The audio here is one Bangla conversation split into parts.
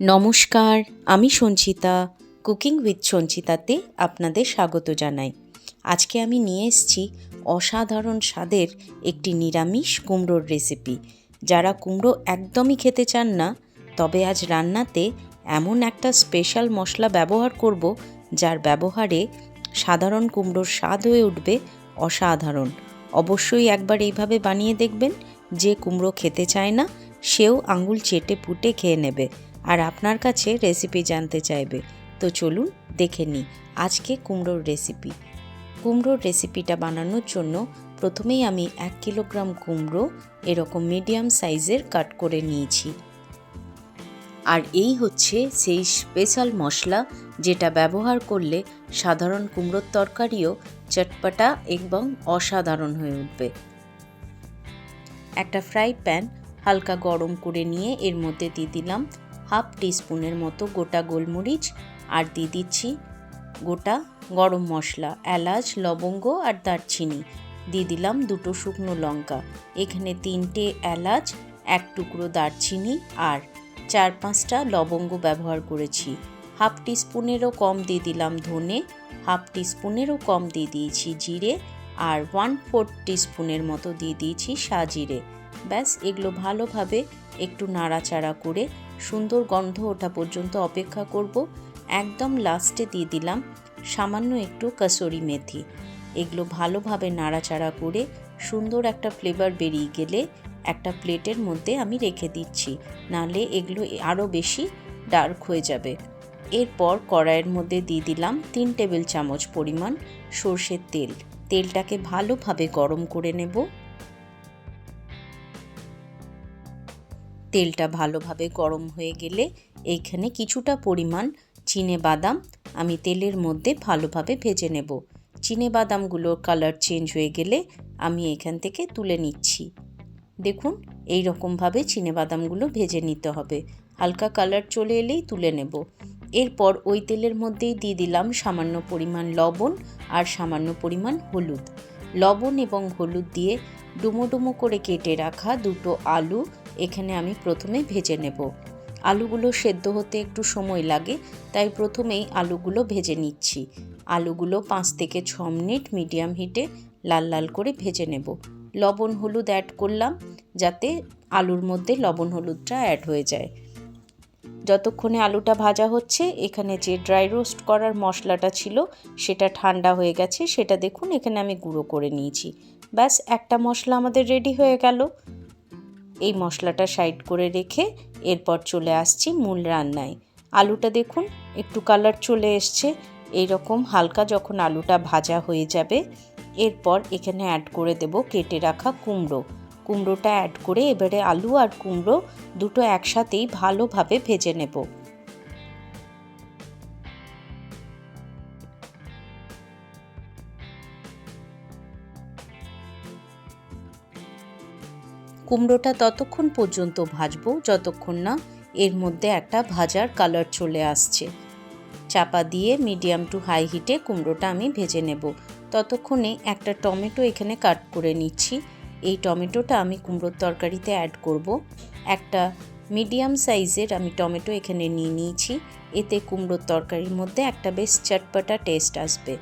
নমস্কার, আমি সঞ্চিতা, কুকিং উইথ সঞ্চিতাতে আপনাদের স্বাগত জানাই। আজকে আমি নিয়ে এসেছি অসাধারণ স্বাদের একটি নিরামিষ কুমড়োর রেসিপি। যারা কুমড়ো একদমই খেতে চান না, তবে আজ রান্নাতে এমন একটা স্পেশাল মশলা ব্যবহার করব, যার ব্যবহারে সাধারণ কুমড়োর স্বাদ হয়ে উঠবে অসাধারণ। অবশ্যই একবার এইভাবে বানিয়ে দেখবেন, যে কুমড়ো খেতে চায় না, সেও আঙুল চেটে পুটে খেয়ে নেবে। আর আপনার কাছে রেসিপি জানতে চাইবে। তো চলুন দেখে নিই আজকে কুমড়োর রেসিপি কুমড়োর রেসিপিটা বানানোর জন্য প্রথমেই আমি এক কিলোগ্রাম কুমড়ো এরকম মিডিয়াম সাইজের কাট করে নিয়েছি। আর এই হচ্ছে সেই স্পেশাল মশলা যেটা ব্যবহার করলে সাধারণ কুমড়োর তরকারিও চটপটা এবং অসাধারণ হয়ে উঠবে। একটা ফ্রাই প্যান হালকা গরম করে নিয়ে এর মধ্যে দিয়ে দিলাম হাফ টিস্পুনের মতো গোটা গোলমরিচ আর দিয়ে দিচ্ছি গোটা গরম মশলা, এলাচ, লবঙ্গ আর দারচিনি। দিয়ে দিলাম দুটো শুকনো লঙ্কা। এখানে তিনটে এলাচ, এক টুকরো দারচিনি আর চার পাঁচটা লবঙ্গ ব্যবহার করেছি। হাফ টিস্পুনেরও কম দিয়ে দিলাম ধনে, হাফ টিস্পুনেরও কম দিয়ে দিয়েছি জিরে আর ওয়ান ফোর্থ টিস্পুনের মতো দিয়ে দিয়েছি সাজিরে। ব্যাস, এগুলো ভালোভাবে একটু নাড়াচাড়া করে সুন্দর গন্ধ ওঠা পর্যন্ত অপেক্ষা করব। একদম লাস্টে দিয়ে দিলাম সামান্য একটু কাসরি মেথি। এগুলো ভালোভাবে নাড়াচাড়া করে সুন্দর একটা ফ্লেভার বেরিয়ে গেলে একটা প্লেটের মধ্যে আমি রেখে দিচ্ছি। নাহলে এগুলো আরও বেশি ডার্ক হয়ে যাবে। এরপর কড়াইয়ের মধ্যে দিয়ে দিলাম তিন টেবিল চামচ পরিমাণ সর্ষের তেল। তেলটাকে ভালোভাবে গরম করে নেব। তেলটা ভালোভাবে গরম হয়ে গেলে এইখানে কিছুটা পরিমাণ চিনে বাদাম আমি তেলের মধ্যে ভালোভাবে ভেজে নেব। চিনে বাদামগুলোর কালার চেঞ্জ হয়ে গেলে আমি এখান থেকে তুলে নিচ্ছি। দেখুন এই রকমভাবে চিনে বাদামগুলো ভেজে নিতে হবে। হালকা কালার চলে এলেই তুলে নেব। এরপর ওই তেলের মধ্যেই দিয়ে দিলাম সামান্য পরিমাণ লবণ আর সামান্য পরিমাণ হলুদ। লবণ এবং হলুদ দিয়ে ডুমো ডুমো করে কেটে রাখা দুটো আলু এখানে আমি প্রথমে ভেজে নেব। আলুগুলো সেদ্ধ হতে একটু সময় লাগে, তাই প্রথমেই আলুগুলো ভেজে নিচ্ছি। আলুগুলো পাঁচ থেকে ছ মিনিট মিডিয়াম হিটে লাল লাল করে ভেজে নেব। লবণ হলুদ অ্যাড করলাম, যাতে আলুর মধ্যে লবণ হলুদটা অ্যাড হয়ে যায়। যতক্ষণে আলুটা ভাজা হচ্ছে, এখানে যে ড্রাই রোস্ট করার মশলাটা ছিল, সেটা ঠান্ডা হয়ে গেছে, সেটা দেখুন, এখানে আমি গুঁড়ো করে নিয়েছি। ব্যাস, একটা মশলা আমাদের রেডি হয়ে গেল। এই মশলাটা সাইড করে রেখে এরপর চলে আসছি মূল রান্নায়। আলুটা দেখুন, একটু কালার চলে এসছে। এই রকম হালকা যখন আলুটা ভাজা হয়ে যাবে, এরপর এখানে অ্যাড করে দেব কেটে রাখা কুমড়ো। কুমড়োটা অ্যাড করে এবারে আলু আর কুমড়ো দুটো একসাথেই ভালোভাবে ভেজে নেব। কুমড়োটা ততক্ষণ পর্যন্ত ভাজবো, যতক্ষণ না এর মধ্যে একটা ভাজার কালার চলে আসছে। চাপা দিয়ে মিডিয়াম টু হাই হিটে কুমড়োটা আমি ভেজে নেব। ততক্ষণে একটা টমেটো এখানে কাট করে নিচ্ছি। এই টমেটোটা আমি কুমড়োর তরকারিতে অ্যাড করব। একটা মিডিয়াম সাইজের আমি টমেটো এখানে নিয়ে নিয়েছি। এতে কুমড়োর তরকারির মধ্যে একটা বেশ চটপটা টেস্ট আসবে।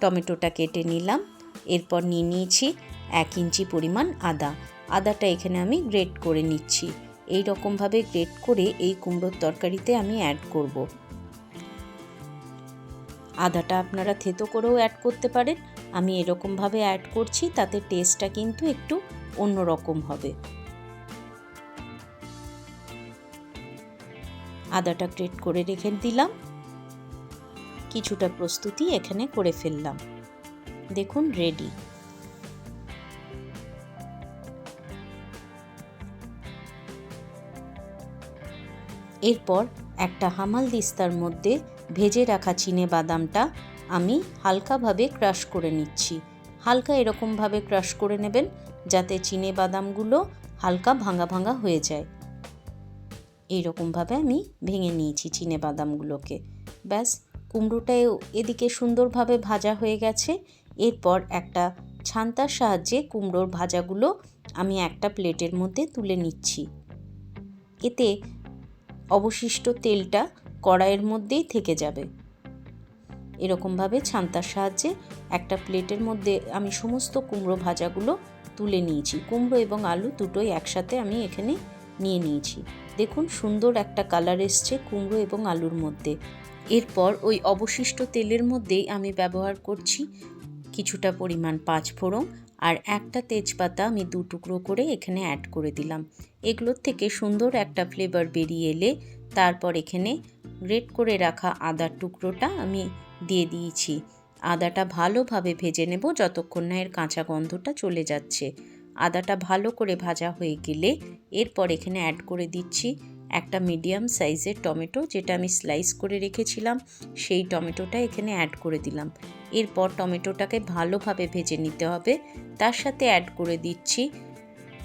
টমেটোটা কেটে নিলাম। এরপর নিয়ে নিয়েছি এক ইঞ্চি পরিমাণ আদা। আদাটা এখানে আমি গ্রেট করে নিচ্ছি। এই রকমভাবে গ্রেট করে এই কুমড়োর তরকারিতে আমি অ্যাড করব। আদাটা আপনারা থেতো করেও অ্যাড করতে পারেন। আমি এরকমভাবে অ্যাড করছি, তাতে টেস্টটা কিন্তু একটু অন্য রকম হবে। আদাটা গ্রেট করে রেখে দিলাম। কিছুটা প্রস্তুতি এখানে করে ফেললাম। দেখুন রেডি এরপর একটা হামাল দিস্তার মধ্যে ভেজে রাখা চিনে বাদামটা আমি হালকাভাবে ক্রাশ করে নিচ্ছি। হালকা এরকমভাবে ক্রাশ করে নেবেন যাতে চিনে বাদামগুলো হালকা ভাঙা ভাঙা হয়ে যায়। এইরকমভাবে আমি ভেঙে নিয়েছি চিনে বাদামগুলোকে। ব্যাস কুমড়োটা এদিকে সুন্দরভাবে ভাজা হয়ে গেছে। এরপর একটা ছান্তার সাহায্যে কুমড়োর ভাজাগুলো আমি একটা প্লেটের মধ্যে তুলে নিচ্ছি। এতে অবশিষ্ট তেলটা কড়াইয়ের মধ্যেই থেকে যাবে। এরকমভাবে ছান্তার সাহায্যে একটা প্লেটের মধ্যে আমি সমস্ত কুমড়ো ভাজাগুলো তুলে নিয়েছি। কুমড়ো এবং আলু দুটোই একসাথে আমি এখানে নিয়ে নিয়েছি। দেখুন, সুন্দর একটা কালার এসছে কুমড়ো এবং আলুর মধ্যে। এরপর ওই অবশিষ্ট তেলের মধ্যেই আমি ব্যবহার করছি কিছুটা পরিমাণ পাঁচ ফোড়ন আর একটা তেজপাতা আমি দু টুকরো করে এখানে অ্যাড করে দিলাম। এগুলোর থেকে সুন্দর একটা ফ্লেভার বেরিয়ে এলে তারপর এখানে গ্রেট করে রাখা আদার টুকরোটা আমি দিয়ে দিয়েছি। আদাটা ভালোভাবে ভেজে নেব যতক্ষণ না এর কাঁচা গন্ধটা চলে যাচ্ছে। আদাটা ভালো করে ভাজা হয়ে গেলে এরপর এখানে অ্যাড করে দিচ্ছি একটা মিডিয়াম সাইজের টমেটো যেটা আমি স্লাইস করে রেখেছিলাম, সেই টমেটোটা এখানে অ্যাড করে দিলাম। এরপর টমেটোটাকে ভালোভাবে ভেজে নিতে হবে। তার সাথে অ্যাড করে দিচ্ছি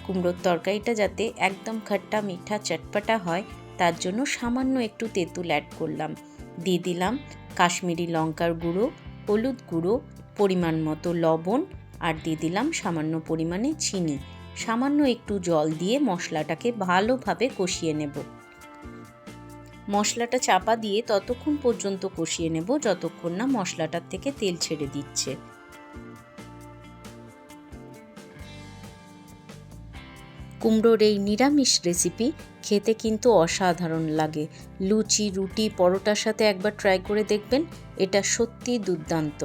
কুমড়োর তরকারিটা যাতে একদম খাট্টা মিঠা চটপাটা হয়, তার জন্য সামান্য একটু তেঁতুল অ্যাড করলাম। দিয়ে দিলাম কাশ্মীরি লঙ্কার গুঁড়ো, হলুদ গুঁড়ো, পরিমাণ মতো লবণ, আর দিয়ে দিলাম সামান্য পরিমাণে চিনি। সামান্য একটু জল দিয়ে মশলাটাকে ভালোভাবে কষিয়ে নেব। মশলাটা চাপা দিয়ে ততক্ষণ পর্যন্ত কষিয়ে নেব যতক্ষণ না মশলাটার থেকে তেল ছেড়ে দিচ্ছে। কুমড়োর এই নিরামিষ রেসিপি খেতে কিন্তু অসাধারণ লাগে। লুচি, রুটি, পরোটার সাথে একবার ট্রাই করে দেখবেন, এটা সত্যি দুর্দান্ত।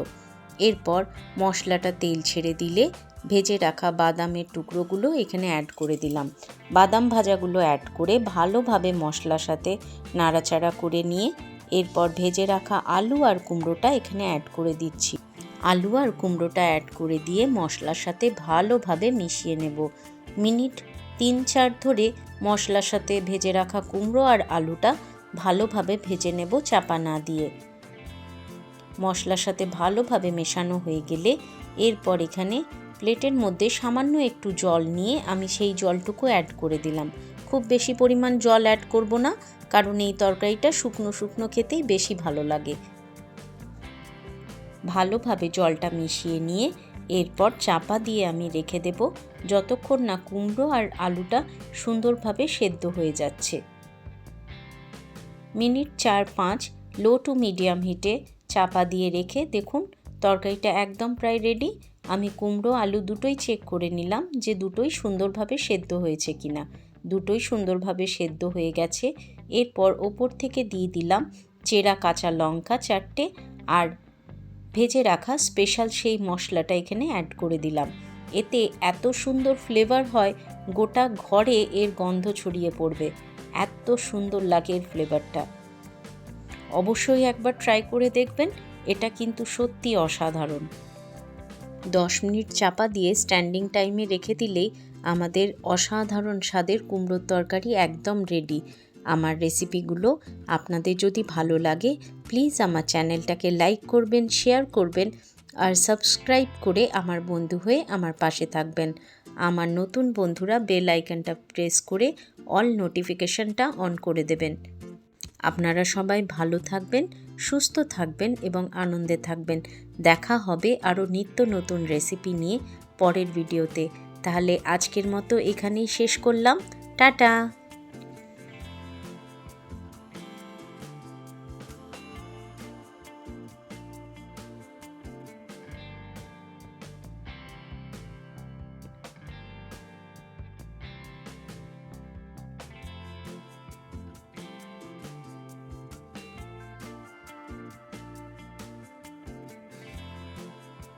এরপর মশলাটা তেল ছেড়ে দিলে ভেজে রাখা বাদামের টুকরোগুলো এখানে অ্যাড করে দিলাম। বাদাম ভাজাগুলো অ্যাড করে ভালোভাবে মশলার সাথে নাড়াচাড়া করে নিয়ে এরপর ভেজে রাখা আলু আর কুমড়োটা এখানে অ্যাড করে দিচ্ছি। আলু আর কুমড়োটা অ্যাড করে দিয়ে মশলার সাথে ভালোভাবে মিশিয়ে নেব। মিনিট তিন চার ধরে মশলার সাথে ভেজে রাখা কুমড়ো আর আলুটা ভালোভাবে ভেজে নেব চাপা না দিয়ে। মশলার সাথে ভালোভাবে মেশানো হয়ে গেলে এরপর এখানে প্লেটের মধ্যে সামান্য একটু জল নিয়ে আমি সেই জলটুকু অ্যাড করে দিলাম। খুব বেশি পরিমাণ জল অ্যাড করব না, কারণ এই তরকারিটা শুকনো শুকনো খেতেই বেশি ভালো লাগে। ভালোভাবে জলটা মিশিয়ে নিয়ে এরপর চাপা দিয়ে আমি রেখে দেব, যতক্ষণ না কুমড়ো আর আলুটা সুন্দরভাবে সেদ্ধ হয়ে যাচ্ছে। মিনিট চার পাঁচ লো টু মিডিয়াম হিটে চাপা দিয়ে রেখে দেখুন, তরকারিটা একদম প্রায় রেডি আমি কুমড়ো, আলু দুটোই চেক করে নিলাম যে দুটোই সুন্দরভাবে সেদ্ধ হয়েছে কিনা। দুটোই সুন্দরভাবে সেদ্ধ হয়ে গেছে। এরপর ওপর থেকে দিয়ে দিলাম চেরা কাঁচা লঙ্কা চারটে আর ভেজে রাখা স্পেশাল সেই মশলাটা এখানে অ্যাড করে দিলাম। এতে এত সুন্দর ফ্লেভার হয়, গোটা ঘরে এর গন্ধ ছড়িয়ে পড়বে। এত সুন্দর লাগে এর ফ্লেভারটা অবশ্যই একবার ট্রাই করে দেখবেন, এটা কিন্তু সত্যি অসাধারণ। দশ মিনিট চাপা দিয়ে স্ট্যান্ডিং টাইমে রেখে দিলেই আমাদের অসাধারণ স্বাদের কুমড়োর তরকারি একদম রেডি আমার রেসিপিগুলো আপনাদের যদি ভালো লাগে প্লিজ আমার চ্যানেলটাকে লাইক করবেন শেয়ার করবেন আর সাবস্ক্রাইব করে আমার বন্ধু হয়ে আমার পাশে থাকবেন। আমার নতুন বন্ধুরা বেল আইকনটা প্রেস করে অল নোটিফিকেশনটা অন করে দেবেন। আপনারা সবাই ভালো থাকবেন, সুস্থ থাকবেন এবং আনন্দে থাকবেন। দেখা হবে আরও নিত্য নতুন রেসিপি নিয়ে পরের ভিডিওতে। তাহলে আজকের মতো এখানেই শেষ করলাম। টাটা!